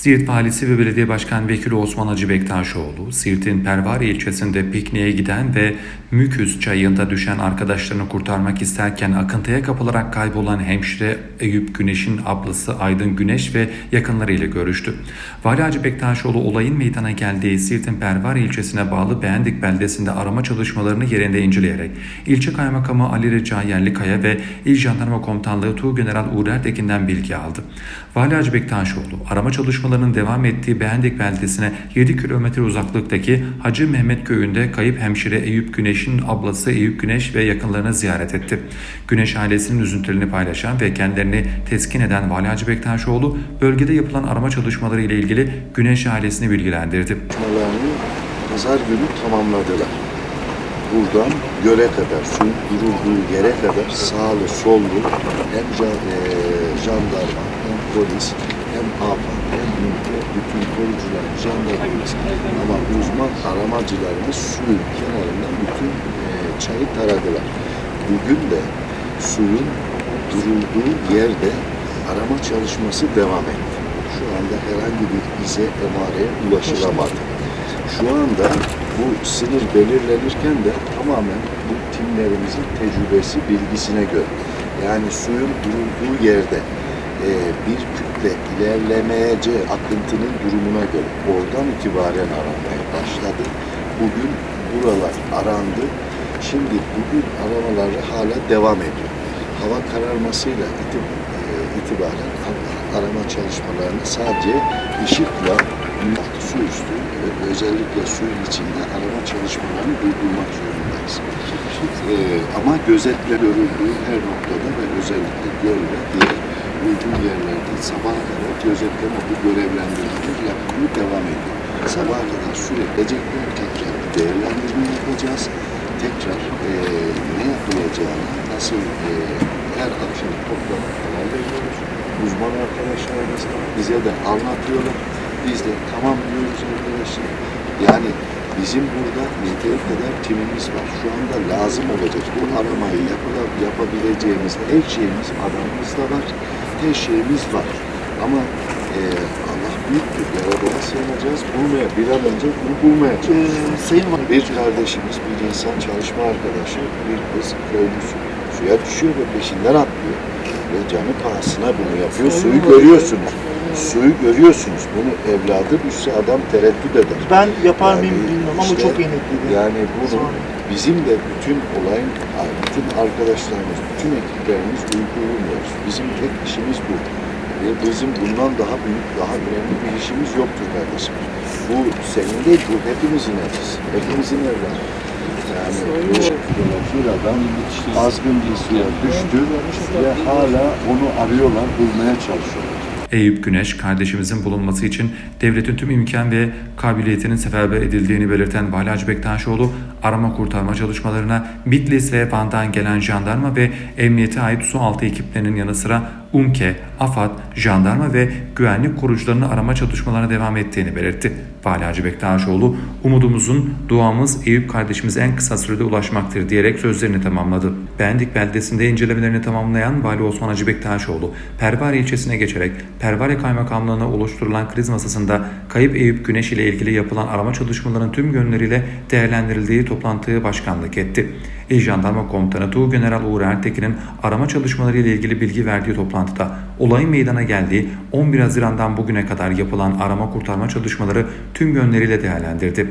Siirt Valisi ve Belediye Başkan Vekili Osman Hacı Bektaşoğlu, Siirt'in Pervari ilçesinde pikniğe giden ve Müküz çayında düşen arkadaşlarını kurtarmak isterken akıntıya kapılarak kaybolan hemşire Eyüp Güneş'in ablası Aydın Güneş ve yakınlarıyla görüştü. Vali Hacı Bektaşoğlu olayın meydana geldiği Siirt'in Pervari ilçesine bağlı Beğendik beldesinde arama çalışmalarını yerinde inceleyerek ilçe kaymakamı Ali Reca Yerlikaya ve İl Jandarma Komutanlığı Tuğgeneral Uğur Ertekin'den bilgi aldı. Vali Hacı Bektaşoğlu arama çalışmalarının devam ettiği Beğendik beldesine 7 kilometre uzaklıktaki Hacı Mehmet köyünde kayıp hemşire Eyüp Güneş'in ablası Eyüp Güneş ve yakınlarını ziyaret etti. Güneş ailesinin üzüntülerini paylaşan ve kendilerini teskin eden Vali Hacı Bektaşoğlu bölgede yapılan arama çalışmaları ile ilgili Güneş ailesini bilgilendirdi. çalışmalarını pazar günü tamamladılar. Buradan göle kadar, suyun durulduğu yere kadar sağlı sollu hem e, jandarma hem polis hem AFAD hem ülke bütün korucular, jandarmamız ama uzman aramacılarımız suyun kenarından bütün e, çayı taradılar. Bugün de suyun durulduğu yerde arama çalışması devam etti. Şu anda herhangi bir ize, emareye ulaşılamadı. Şu anda bu sınır belirlenirken de tamamen bu timlerimizin tecrübesi, bilgisine göre. Yani suyun durulduğu yerde e, bir kütle ilerlemeyeceği akıntının durumuna göre oradan itibaren aranmaya başladı. Bugün buralar arandı. Şimdi bugün aramaları hala devam ediyor. Hava kararmasıyla itib- e, itibaren arama çalışmalarını sadece ışıkla su üstü özellikle suyun içinde arama çalışmalarını durdurmak zorundayız. Ee, ama gözetle görüldüğü her noktada ve özellikle göl ve diğer uygun yerlerde sabaha kadar gözetleme bu görevlendirmeler yapmaya devam ediyor. Sabaha kadar sürekli tekrar bir değerlendirme yapacağız. Tekrar eee, ne yapılacağını, nasıl eee, her akşam toplanıp karar veriyoruz. Uzman arkadaşlarımız bize de anlatıyorlar. Biz de tamam diyoruz arkadaşlar. Yani bizim burada yeteri kadar timimiz var. Şu anda lazım olacak. Bu aramayı yapıla- yapabileceğimiz her şeyimiz adamımızda var. Her şeyimiz var. Ama eee, Allah büyüktür. Yaradana sığınacağız. Bulmaya bir an önce bunu bulmaya çalışacağız. Sayın Valim, Bir kardeşimiz, bir insan çalışma arkadaşı, bir kız köylüsü suya düşüyor ve peşinden atlıyor. Ve canı pahasına bunu yapıyor. Suyu görüyorsunuz. Suyu görüyorsunuz. Bunu evladı düşse adam tereddüt eder. ben yapar Yani mıyım bilmiyorum ama işte çok yenekliydi. Yani bunu bizim de bütün olayın, bütün arkadaşlarımız, bütün ekiplerimiz uyguluyoruz. Bizim tek işimiz bu. Ve bizim bundan daha büyük, daha önemli bir işimiz yoktur kardeşim. Bu senin değil, bu hepimizin acısı. Hepimizin evladı. Yani adam azgın bir suya düştü ve hala onu arıyorlar, bulmaya çalışıyorlar. Eyüp Güneş, kardeşimizin bulunması için devletin tüm imkan ve kabiliyetinin seferber edildiğini belirten Hacı Bektaşoğlu, arama kurtarma çalışmalarına Bitlis ve Van'dan gelen jandarma ve emniyete ait su altı ekiplerinin yanı sıra UMKE, AFAD, jandarma ve güvenlik korucularının arama çalışmalarına devam ettiğini belirtti. Vali Hacı Bektaşoğlu, umudumuzun, duamız Eyüp kardeşimize en kısa sürede ulaşmaktır diyerek sözlerini tamamladı. Bendik beldesinde incelemelerini tamamlayan Vali Osman Hacı Bektaşoğlu, Pervari ilçesine geçerek Pervari Kaymakamlığı'na oluşturulan kriz masasında kayıp Eyüp Güneş ile ilgili yapılan arama çalışmalarının tüm yönleriyle değerlendirildiği toplantıya başkanlık etti. İl Jandarma Komutanı Tuğgeneral Uğur Ertekin'in arama çalışmaları ile ilgili bilgi verdiği toplantıda olayın meydana geldiği 11 Haziran'dan bugüne kadar yapılan arama kurtarma çalışmaları tüm yönleriyle değerlendirdi.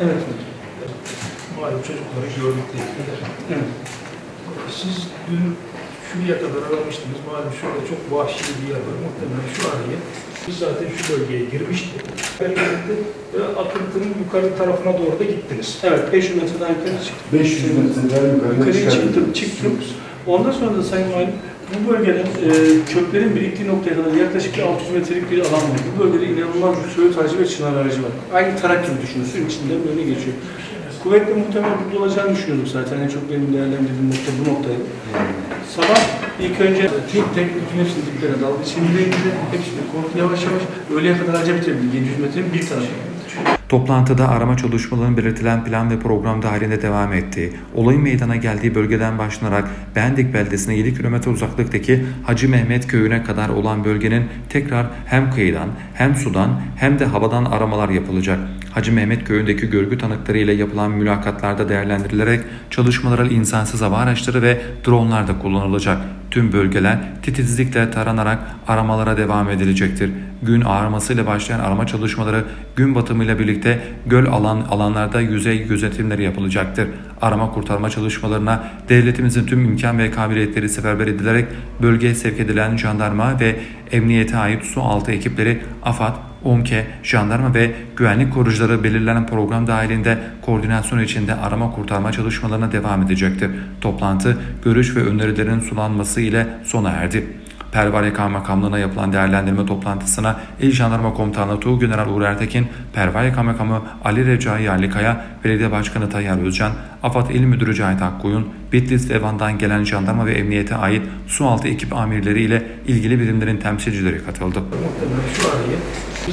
Evet. Malum çocukları gördük dediler. Evet. Siz dün şuraya kadar aramıştınız. Malum şurada çok vahşi bir yer var. Muhtemelen şu arayı. Biz zaten şu bölgeye girmiştik. Belki ve akıntının yukarı tarafına doğru da gittiniz. Evet, 500 metreden yukarı çıktım. 500 metreden yukarı Yukarıya çıktım, çıktım. Ondan sonra da Sayın Valim, bu bölgeden e, köklerin biriktiği noktaya kadar yaklaşık bir 600 metrelik bir alan var. Bu bölgede inanılmaz bir söğüt ağacı ve çınar ağacı var. Aynı tarak gibi düşünün, suyun içinden böyle geçiyor. Kuvvetle muhtemelen burada olacağını düşünüyordum zaten. En çok benim değerlendirdiğim nokta bu noktaydı. Sabah ilk önce tek tek bütün hepsini diplere daldı. Şimdi de hepsini korku yavaş yavaş öğleye kadar ağaca bitirebildik. 700 metrenin bir tarafı. Toplantıda arama çalışmalarının belirtilen plan ve program dahilinde devam ettiği, olayın meydana geldiği bölgeden başlanarak Bendik beldesine 7 kilometre uzaklıktaki Hacı Mehmet köyüne kadar olan bölgenin tekrar hem kıyıdan hem sudan hem de havadan aramalar yapılacak. Hacı Mehmet köyündeki görgü tanıkları ile yapılan mülakatlarda değerlendirilerek çalışmalara insansız hava araçları ve dronlar da kullanılacak. Tüm bölgeler titizlikle taranarak aramalara devam edilecektir. Gün ağarmasıyla başlayan arama çalışmaları gün batımıyla birlikte göl alan alanlarda yüzey gözetimleri yapılacaktır. Arama kurtarma çalışmalarına devletimizin tüm imkan ve kabiliyetleri seferber edilerek bölgeye sevk edilen jandarma ve emniyete ait su altı ekipleri AFAD, UMKE, jandarma ve güvenlik korucuları belirlenen program dahilinde koordinasyon içinde arama kurtarma çalışmalarına devam edecektir. Toplantı, görüş ve önerilerin sulanması ile sona erdi. Pervane Kaymakamlığı'na yapılan değerlendirme toplantısına İl Jandarma Komutanı Tuğ General Uğur Ertekin, Pervane Kaymakamı Ali Recai Yerlikaya, Belediye Başkanı Tayyar Özcan, AFAD İl Müdürü Cahit Akkoyun, Bitlis ve Van'dan gelen jandarma ve emniyete ait sualtı ekip amirleri ile ilgili birimlerin temsilcileri katıldı. Şu